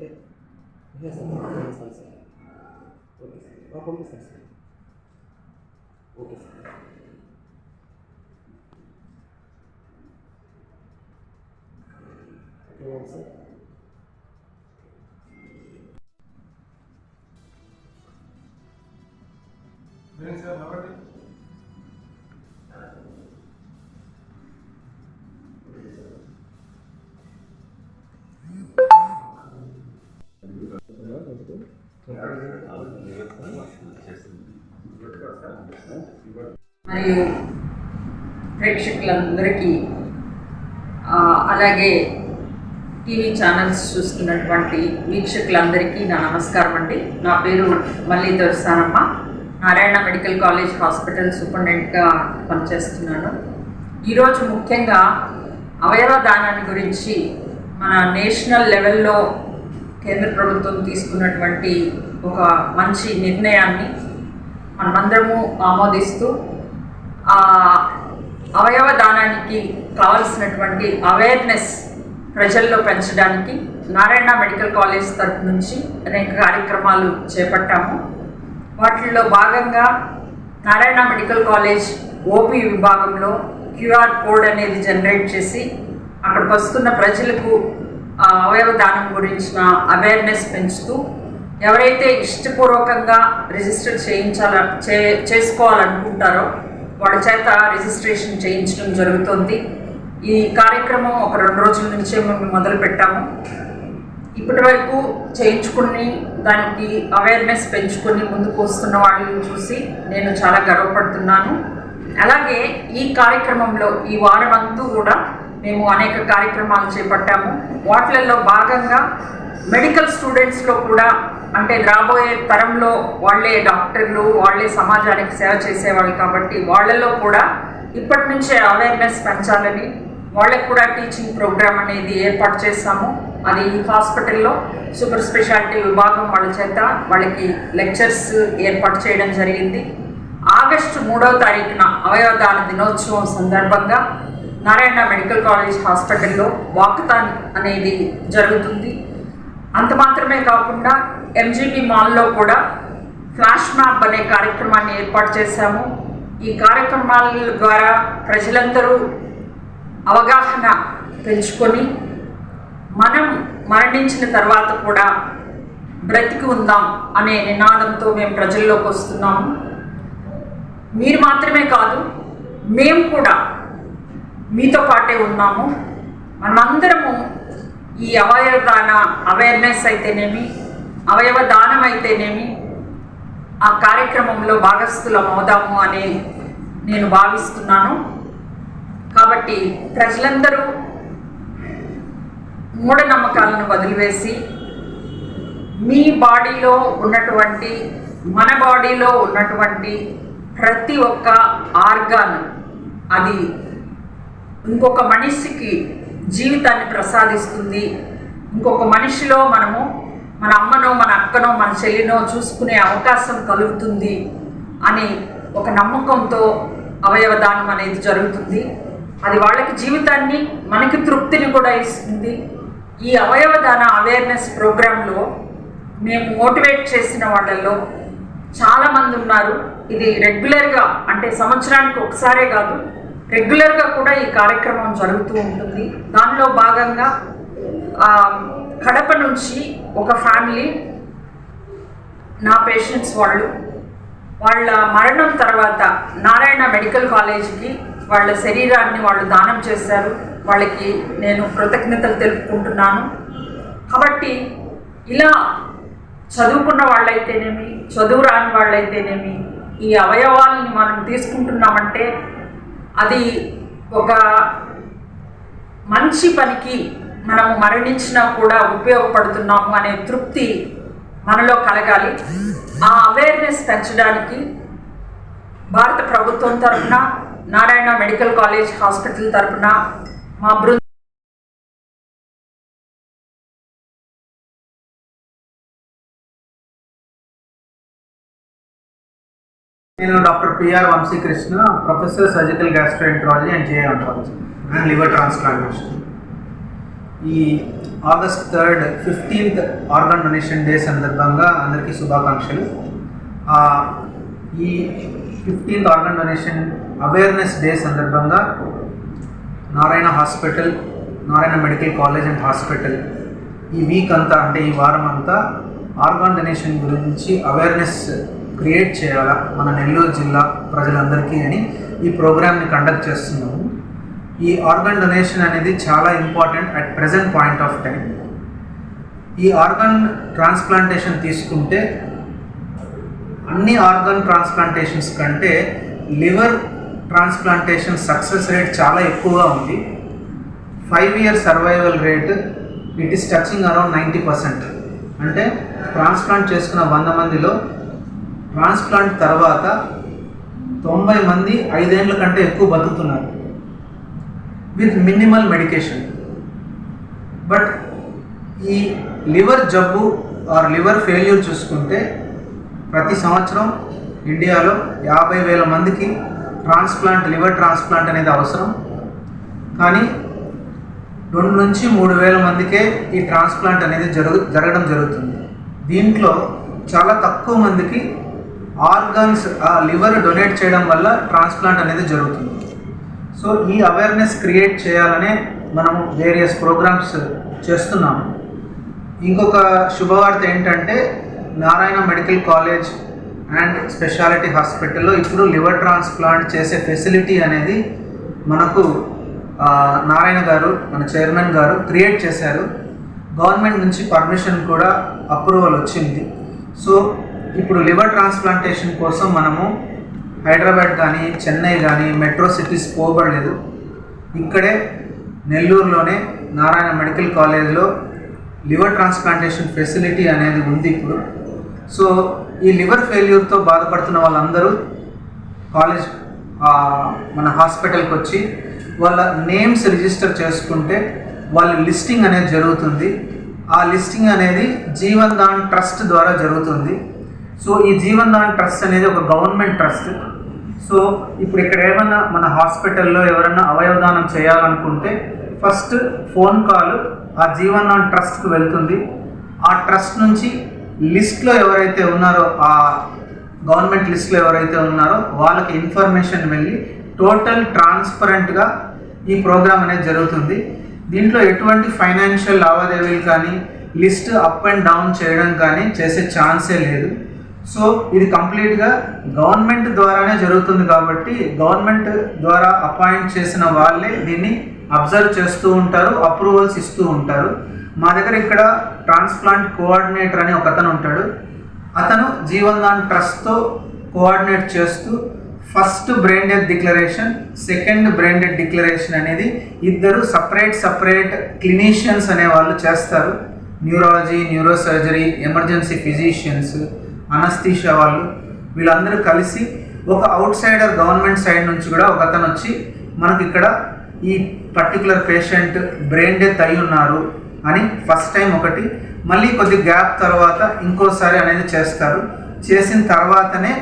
え、皆さん、皆さん、どうですか？మరియు ప్రేక్షకులందరికీ అలాగే TV channels చూస్తున్నటువంటి వీక్షకులందరికీ నా నమస్కారం అండి. నా పేరు Malli Dorasanamma Narayana medical college hospital సూపరింటెండెంట్గా పనిచేస్తున్నాను. ఈరోజు ముఖ్యంగా అవయవ దానాన్ని గురించి మన నేషనల్ లెవెల్లో కేంద్ర ప్రభుత్వం తీసుకున్నటువంటి ఒక మంచి నిర్ణయాన్ని మనమందరము ఆమోదిస్తూ ఆ అవయవ దానానికి కావలసినటువంటి అవేర్నెస్ ప్రజల్లో పెంచడానికి నారాయణ మెడికల్ కాలేజ్ తరఫు నుంచి అనేక కార్యక్రమాలు చేపట్టాము. వాటిల్లో భాగంగా నారాయణ మెడికల్ కాలేజ్ ఓపీ విభాగంలో క్యూఆర్ కోడ్ అనేది జనరేట్ చేసి అక్కడికి వస్తున్న ప్రజలకు అవయవ దానం గురించిన అవేర్నెస్ పెంచుతూ ఎవరైతే ఇష్టపూర్వకంగా రిజిస్టర్ చేయించాల చే చేసుకోవాలనుకుంటారో వాళ్ళ చేత రిజిస్ట్రేషన్ చేయించడం జరుగుతుంది. ఈ కార్యక్రమం ఒక రెండు రోజుల నుంచే మేము మొదలు పెట్టాము. ఇప్పటి వరకు చేయించుకుని దానికి అవేర్నెస్ పెంచుకొని ముందుకు వస్తున్న వాళ్ళని చూసి నేను చాలా గర్వపడుతున్నాను. అలాగే ఈ కార్యక్రమంలో ఈ వారం అంతా కూడా మేము అనేక కార్యక్రమాలు చేపట్టాము. వాటిలలో భాగంగా మెడికల్ స్టూడెంట్స్లో కూడా అంటే రాబోయే తరంలో వాళ్ళే డాక్టర్లు వాళ్ళే సమాజానికి సేవ చేసేవాళ్ళు కాబట్టి వాళ్ళలో కూడా ఇప్పటి నుంచే అవేర్నెస్ పెంచాలని వాళ్ళకి కూడా టీచింగ్ ప్రోగ్రామ్ అనేది ఏర్పాటు చేస్తాము అది ఈ హాస్పిటల్లో సూపర్ స్పెషాలిటీ విభాగం వాళ్ళ చేత వాళ్ళకి లెక్చర్స్ ఏర్పాటు చేయడం జరిగింది. ఆగస్టు మూడవ తారీఖున అవయవదాన దినోత్సవం సందర్భంగా నారాయణ మెడికల్ కాలేజ్ హాస్పిటల్లో వాకథాన్ అనేది జరుగుతుంది. అంత మాత్రమే కాకుండా ఎంజీబీ మాల్లో కూడా ఫ్లాష్ మ్యాప్ అనే కార్యక్రమాన్ని ఏర్పాటు చేశాము. ఈ కార్యక్రమాల ద్వారా ప్రజలందరూ అవగాహన పెంచుకొని మనం మరణించిన తర్వాత కూడా బ్రతికి ఉందాం అనే నినాదంతో మేము ప్రజల్లోకి వస్తున్నాము. మీరు మాత్రమే కాదు మేము కూడా మీతో పాటే ఉన్నాము. మనమందరము ఈ అవయవదాన అవేర్నెస్ అయితేనేమి అవయవ దానం అయితేనేమి ఆ కార్యక్రమంలో భాగస్థులం అవుదాము అని నేను భావిస్తున్నాను. కాబట్టి ప్రజలందరూ మూఢనమ్మకాలను వదిలివేసి మీ బాడీలో ఉన్నటువంటి మన బాడీలో ఉన్నటువంటి ప్రతి ఒక్క ఆర్గాన్ అది ఇంకొక మనిషికి జీవితాన్ని ప్రసాదిస్తుంది. ఇంకొక మనిషిలో మనము మన అమ్మనో మన అక్కనో మన చెల్లినో చూసుకునే అవకాశం కలుగుతుంది అని ఒక నమ్మకంతో అవయవదానం అనేది జరుగుతుంది. అది వాళ్ళకి జీవితాన్ని మనకి తృప్తిని కూడా ఇస్తుంది. ఈ అవయవదాన అవేర్నెస్ ప్రోగ్రాంలో మేము మోటివేట్ చేసిన వాళ్ళల్లో చాలామంది ఉన్నారు. ఇది రెగ్యులర్గా అంటే సంవత్సరానికి ఒకసారే కాదు రెగ్యులర్గా కూడా ఈ కార్యక్రమం జరుగుతూ ఉంటుంది. దానిలో భాగంగా కడప నుంచి ఒక ఫ్యామిలీ నా పేషెంట్స్ వాళ్ళు వాళ్ళ మరణం తర్వాత నారాయణ మెడికల్ కాలేజీకి వాళ్ళ శరీరాన్ని వాళ్ళు దానం చేశారు. వాళ్ళకి నేను కృతజ్ఞతలు తెలుపుకుంటున్నాను. కాబట్టి ఇలా చదువుకున్న వాళ్ళైతేనేమి చదువు రాని వాళ్ళైతేనేమి ఈ అవయవాల్ని మనం తీసుకుంటున్నామంటే అది ఒక మంచి పనికి మనము మరణించినా కూడా ఉపయోగపడుతున్నాము అనే తృప్తి మనలో కలగాలి. ఆ అవేర్నెస్ పెంచడానికి భారత ప్రభుత్వం తరఫున నారాయణ మెడికల్ కాలేజ్ హాస్పిటల్ తరఫున మా బృందం నేను doctor PR Vamsikrishna professor surgical gastroenterology and జేఎంట్రాలజీ and liver transplantation. ఈ August third fifteenth organ donation day సందర్భంగా అందరికీ శుభాకాంక్షలు. ఈ fifteenth organ donation awareness day సందర్భంగా Narayana hospital Narayana medical college and hospital ఈ వీక్ అంతా అంటే ఈ వారం అంతా ఆర్గాన్ డొనేషన్ గురించి అవేర్నెస్ క్రియేట్ చేయాలా మన నెల్లూరు జిల్లా ప్రజలందరికీ అని ఈ ప్రోగ్రామ్ని కండక్ట్ చేస్తున్నాము. ఈ ఆర్గన్ డొనేషన్ అనేది చాలా important at present point of time ఈ ఆర్గన్ ట్రాన్స్ప్లాంటేషన్ తీసుకుంటే అన్ని ఆర్గన్ ట్రాన్స్ప్లాంటేషన్స్ కంటే లివర్ ట్రాన్స్ప్లాంటేషన్ సక్సెస్ రేట్ చాలా ఎక్కువగా ఉంది. Five year survival rate it is touching around ninety percent అంటే ట్రాన్స్ప్లాంట్ చేసుకున్న వంద మందిలో ట్రాన్స్ప్లాంట్ తర్వాత తొంభై మంది ఐదేండ్ల కంటే ఎక్కువ బతుకుతున్నారు. With minimal medication. బట్ ఈ లివర్ జబ్బు ఆర్ లివర్ ఫెయిల్యూర్ చూసుకుంటే ప్రతి సంవత్సరం ఇండియాలో యాభై వేల మందికి ట్రాన్స్ప్లాంట్ లివర్ ట్రాన్స్ప్లాంట్ అనేది అవసరం. కానీ రెండు నుంచి మూడు వేల మందికే ఈ ట్రాన్స్ప్లాంట్ అనేది జరుగు జరగడం జరుగుతుంది. దీంట్లో చాలా తక్కువ మందికి ఆర్గాన్స్ ఆ లివర్ డొనేట్ చేయడం వల్ల ట్రాన్స్ప్లాంట్ అనేది జరుగుతుంది. సో ఈ అవేర్నెస్ క్రియేట్ చేయాలనే మనము వేరియస్ ప్రోగ్రామ్స్ చేస్తున్నాము. ఇంకొక శుభవార్త ఏంటంటే Narayana medical college and speciality హాస్పిటల్లో ఇప్పుడు లివర్ ట్రాన్స్ప్లాంట్ చేసే ఫెసిలిటీ అనేది మనకు నారాయణ గారు మన చైర్మన్ గారు క్రియేట్ చేశారు. గవర్నమెంట్ నుంచి పర్మిషన్ కూడా అప్రూవల్ వచ్చింది. సో ఇప్పుడు లివర్ ట్రాన్స్ప్లాంటేషన్ కోసం మనము హైదరాబాద్ కానీ చెన్నై కానీ మెట్రో సిటీస్ పోబడలేదు. ఇక్కడే నెల్లూరులోనే నారాయణ మెడికల్ కాలేజ్లో లివర్ ట్రాన్స్ప్లాంటేషన్ ఫెసిలిటీ అనేది ఉంది ఇప్పుడు. సో ఈ లివర్ ఫెయిల్యూర్తో బాధపడుతున్న వాళ్ళందరూ కాలేజ్ మన హాస్పిటల్కి వచ్చి వాళ్ళ నేమ్స్ రిజిస్టర్ చేసుకుంటే వాళ్ళ లిస్టింగ్ అనేది జరుగుతుంది. ఆ లిస్టింగ్ అనేది జీవన్ దాన్ ట్రస్ట్ ద్వారా జరుగుతుంది. సో ఈ జీవన్ దాన్ ట్రస్ట్ అనేది ఒక గవర్నమెంట్ ట్రస్ట్. సో ఇప్పుడు ఇక్కడ ఏమన్నా మన హాస్పిటల్లో ఎవరైనా అవయవదానం చేయాలనుకుంటే ఫస్ట్ ఫోన్ కాల్ ఆ జీవన్ దాన్ ట్రస్ట్కి వెళ్తుంది. ఆ ట్రస్ట్ నుంచి లిస్ట్లో ఎవరైతే ఉన్నారో ఆ గవర్నమెంట్ లిస్ట్లో ఎవరైతే ఉన్నారో వాళ్ళకి ఇన్ఫర్మేషన్ వెళ్ళి టోటల్ ట్రాన్స్పరెంట్గా ఈ ప్రోగ్రామ్ అనేది జరుగుతుంది. దీంట్లో ఎటువంటి ఫైనాన్షియల్ లావాదేవీలు కానీ లిస్ట్ అప్ అండ్ డౌన్ చేయడం కానీ చేసే ఛాన్సే లేదు. సో ఇది కంప్లీట్గా గవర్నమెంట్ ద్వారానే జరుగుతుంది కాబట్టి గవర్నమెంట్ ద్వారా అపాయింట్ చేసిన వాళ్ళే దీన్ని అబ్జర్వ్ చేస్తూ ఉంటారు అప్రూవల్స్ ఇస్తూ ఉంటారు. మా దగ్గర ఇక్కడ ట్రాన్స్ప్లాంట్ కోఆర్డినేటర్ అని ఒక అతను ఉంటాడు. అతను జీవన్ దాన్ ట్రస్ట్తో కోఆర్డినేట్ చేస్తూ first brain death declaration second brain death declaration అనేది ఇద్దరు సపరేట్ సపరేట్ క్లినీషియన్స్ అనే వాళ్ళు చేస్తారు. Neurology neuro surgery emergency physicians anaesthesia వాళ్ళు వీళ్ళందరూ కలిసి ఒక అవుట్ సైడర్ గవర్నమెంట్ సైడ్ నుంచి కూడా ఒక అతను వచ్చి మనకి ఇక్కడ ఈ పర్టికులర్ పేషెంట్ బ్రెయిన్ డెత్ అయి ఉన్నారు అని ఫస్ట్ టైం ఒకటి మళ్ళీ కొద్ది గ్యాప్ తర్వాత ఇంకోసారి అనేది చేస్తారు. చేసిన తర్వాతనే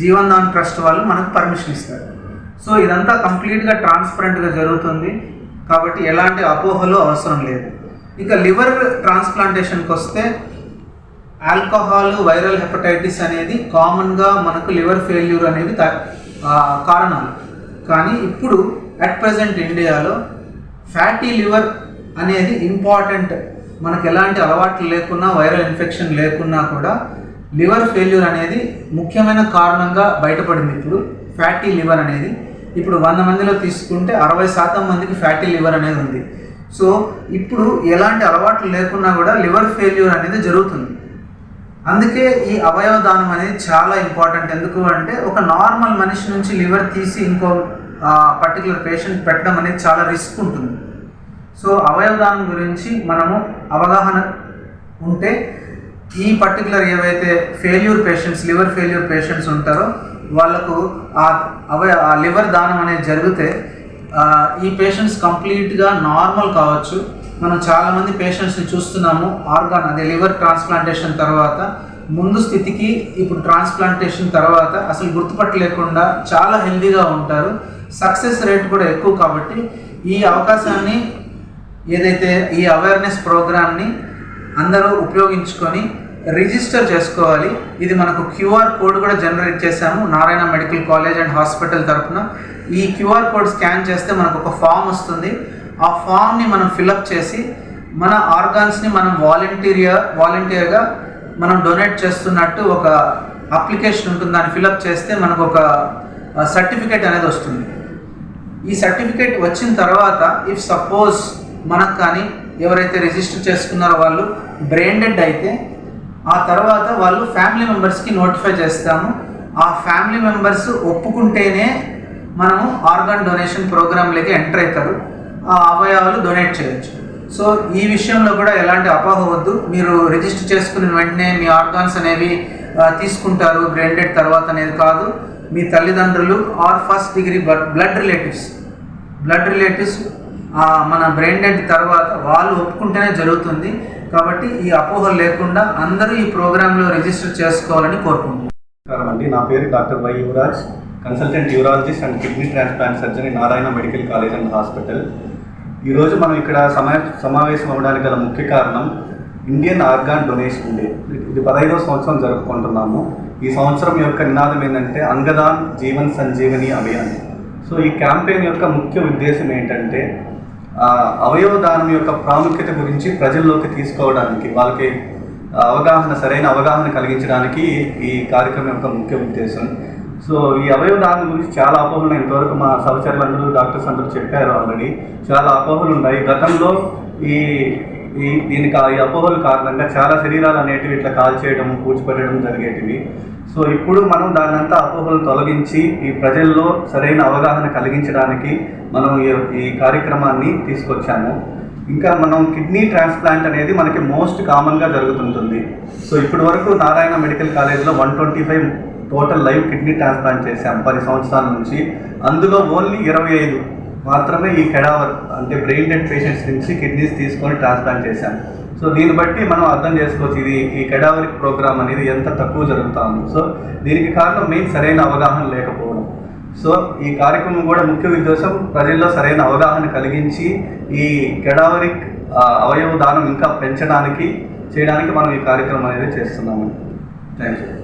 జీవన్దాన్ ట్రస్ట్ వాళ్ళు మనకు పర్మిషన్ ఇస్తారు. సో ఇదంతా కంప్లీట్గా ట్రాన్స్పరెంట్గా జరుగుతుంది. కాబట్టి ఎలాంటి అపోహలు అవసరం లేదు. ఇక లివర్ ట్రాన్స్ప్లాంటేషన్కి వస్తే ఆల్కహాల్ వైరల్ హెపటైటిస్ అనేది కామన్గా మనకు లివర్ ఫెయిల్యూర్ అనేవి కారణాలు. కానీ ఇప్పుడు అట్ ప్రజెంట్ ఇండియాలో ఫ్యాటీ లివర్ అనేది ఇంపార్టెంట్. మనకు ఎలాంటి అలవాట్లు లేకున్నా వైరల్ ఇన్ఫెక్షన్ లేకున్నా కూడా లివర్ ఫెయిల్యూర్ అనేది ముఖ్యమైన కారణంగా బయటపడింది ఇప్పుడు ఫ్యాటీ లివర్ అనేది. ఇప్పుడు వంద మందిలో తీసుకుంటే అరవై శాతం మందికి ఫ్యాటీ లివర్ అనేది ఉంది. సో ఇప్పుడు ఎలాంటి అలవాట్లు లేకున్నా కూడా లివర్ ఫెయిల్యూర్ అనేది జరుగుతుంది. అందుకే ఈ అవయవ దానం అనేది చాలా ఇంపార్టెంట్ ఎందుకు అంటే ఒక నార్మల్ మనిషి నుంచి లివర్ తీసి ఇంకో పర్టికులర్ పేషెంట్ పెట్టడం అనేది చాలా రిస్క్ ఉంటుంది. సో అవయవ దానం గురించి మనము అవగాహన ఉంటే ఈ పర్టికులర్ ఏవైతే failure patients liver failure patients ఉంటారో వాళ్ళకు ఆ అవయ ఆ లివర్ దానం అనేది జరిగితే ఈ పేషెంట్స్ కంప్లీట్గా నార్మల్ కావచ్చు. మనం చాలామంది పేషెంట్స్ని చూస్తున్నాము. ఆర్గాన్ అదే లివర్ ట్రాన్స్ప్లాంటేషన్ తర్వాత ముందు స్థితికి ఇప్పుడు ట్రాన్స్ప్లాంటేషన్ తర్వాత అసలు గుర్తుపట్టలేకుండా చాలా హెల్దీగా ఉంటారు. సక్సెస్ రేట్ కూడా ఎక్కువ కాబట్టి ఈ అవకాశాన్ని ఏదైతే ఈ అవేర్నెస్ ప్రోగ్రామ్ని అందరూ ఉపయోగించుకొని రిజిస్టర్ చేసుకోవాలి. ఇది మనకు క్యూఆర్ కోడ్ కూడా జనరేట్ చేశాము. Narayana medical college and hospital తరఫున ఈ క్యూఆర్ కోడ్ స్కాన్ చేస్తే మనకు ఒక ఫామ్ వస్తుంది. ఆ ఫామ్ని మనం ఫిలప్ చేసి మన ఆర్గాన్స్ని మనం వాలంటీరియర్ వాలంటీర్గా మనం డొనేట్ చేస్తున్నట్టు ఒక అప్లికేషన్ ఉంటుంది. దాన్ని ఫిలప్ చేస్తే మనకు ఒక సర్టిఫికేట్ అనేది వస్తుంది. ఈ సర్టిఫికేట్ వచ్చిన తర్వాత ఇఫ్ సపోజ్ మనకు కానీ ఎవరైతే రిజిస్టర్ చేసుకున్నారో వాళ్ళు బ్రాండెడ్ అయితే ఆ తర్వాత వాళ్ళు ఫ్యామిలీ మెంబర్స్కి నోటిఫై చేస్తాము. ఆ ఫ్యామిలీ మెంబర్స్ ఒప్పుకుంటేనే మనము ఆర్గాన్ డొనేషన్ ప్రోగ్రాంలోకి ఎంటర్ అవుతారు. అవయవాలు డొనేట్ చేయొచ్చు. సో ఈ విషయంలో కూడా ఎలాంటి అపోహ వద్దు. మీరు రిజిస్టర్ చేసుకున్న వెంటనే మీ ఆర్గాన్స్ అనేవి తీసుకుంటారు బ్రెయిన్ డెడ్ తర్వాత అనేది కాదు. మీ తల్లిదండ్రులు or first degree blood relatives blood relatives మన బ్రెయిన్ తర్వాత వాళ్ళు ఒప్పుకుంటేనే జరుగుతుంది. కాబట్టి ఈ అపోహలు లేకుండా అందరూ ఈ ప్రోగ్రాంలో రిజిస్టర్ చేసుకోవాలని కోరుకుంటున్నాను అండి. నా పేరు doctor Y Yuvaraj consultant urologist and kidney transplant surgeon Narayana medical college and hospital. ఈరోజు మనం ఇక్కడ సమా సమావేశం అవ్వడానికి గల ముఖ్య కారణం ఇండియన్ ఆర్గాన్ డొనేషన్ డే ఇది పదహైదవ సంవత్సరం జరుపుకుంటున్నాము. ఈ సంవత్సరం యొక్క నినాదం ఏంటంటే అంగదాన్ జీవన్ సంజీవని అభియాన్. సో ఈ క్యాంపెయిన్ యొక్క ముఖ్య ఉద్దేశం ఏంటంటే అవయవ దానం యొక్క ప్రాముఖ్యత గురించి ప్రజల్లోకి తీసుకోవడానికి వాళ్ళకి అవగాహన సరైన అవగాహన కలిగించడానికి ఈ కార్యక్రమం యొక్క ముఖ్య ఉద్దేశం. సో ఈ అవయవ దానం గురించి చాలా అపోహలు ఇంతవరకు మా సహచరులందరూ డాక్టర్స్ అందరూ చెప్పారు ఆల్రెడీ. చాలా అపోహలు ఉన్నాయి. గతంలో ఈ ఈ దీనికి ఆ- ఈ అపోహలు కారణంగా చాలా శరీరాలు అనేటివి ఇట్లా కాల్ చేయడం పూడ్చిపెట్టడం జరిగేటివి. సో ఇప్పుడు మనం దాన్నంతా అపోహలు తొలగించి ఈ ప్రజల్లో సరైన అవగాహన కలిగించడానికి మనం ఈ- ఈ కార్యక్రమాన్ని తీసుకొచ్చాము. ఇంకా మనం కిడ్నీ ట్రాన్స్ప్లాంట్ అనేది మనకి మోస్ట్ కామన్గా జరుగుతుంటుంది. సో ఇప్పటి వరకు నారాయణ మెడికల్ కాలేజ్లో one twenty five total live kidney transplant చేశాం పది సంవత్సరాల నుంచి. అందులో ఓన్లీ ఇరవై ఐదు మాత్రమే ఈ కెడావర్ అంటే బ్రెయిన్ డెడ్ పేషెంట్స్ నుంచి కిడ్నీస్ తీసుకొని ట్రాన్స్ప్లాంట్ చేశాం. సో దీన్ని బట్టి మనం అర్థం చేసుకోవచ్చు ఇది ఈ కెడావరిక్ ప్రోగ్రామ్ అనేది ఎంత తక్కువ జరుగుతా ఉంది సో దీనికి కారణం మెయిన్ సరైన అవగాహన లేకపోవడం. సో ఈ కార్యక్రమం కూడా ముఖ్య ఉద్దేశం ప్రజల్లో సరైన అవగాహన కలిగించి ఈ కెడావరిక్ అవయవ దానం ఇంకా పెంచడానికి చేయడానికి మనం ఈ కార్యక్రమం అనేది చేస్తున్నాము. Thank you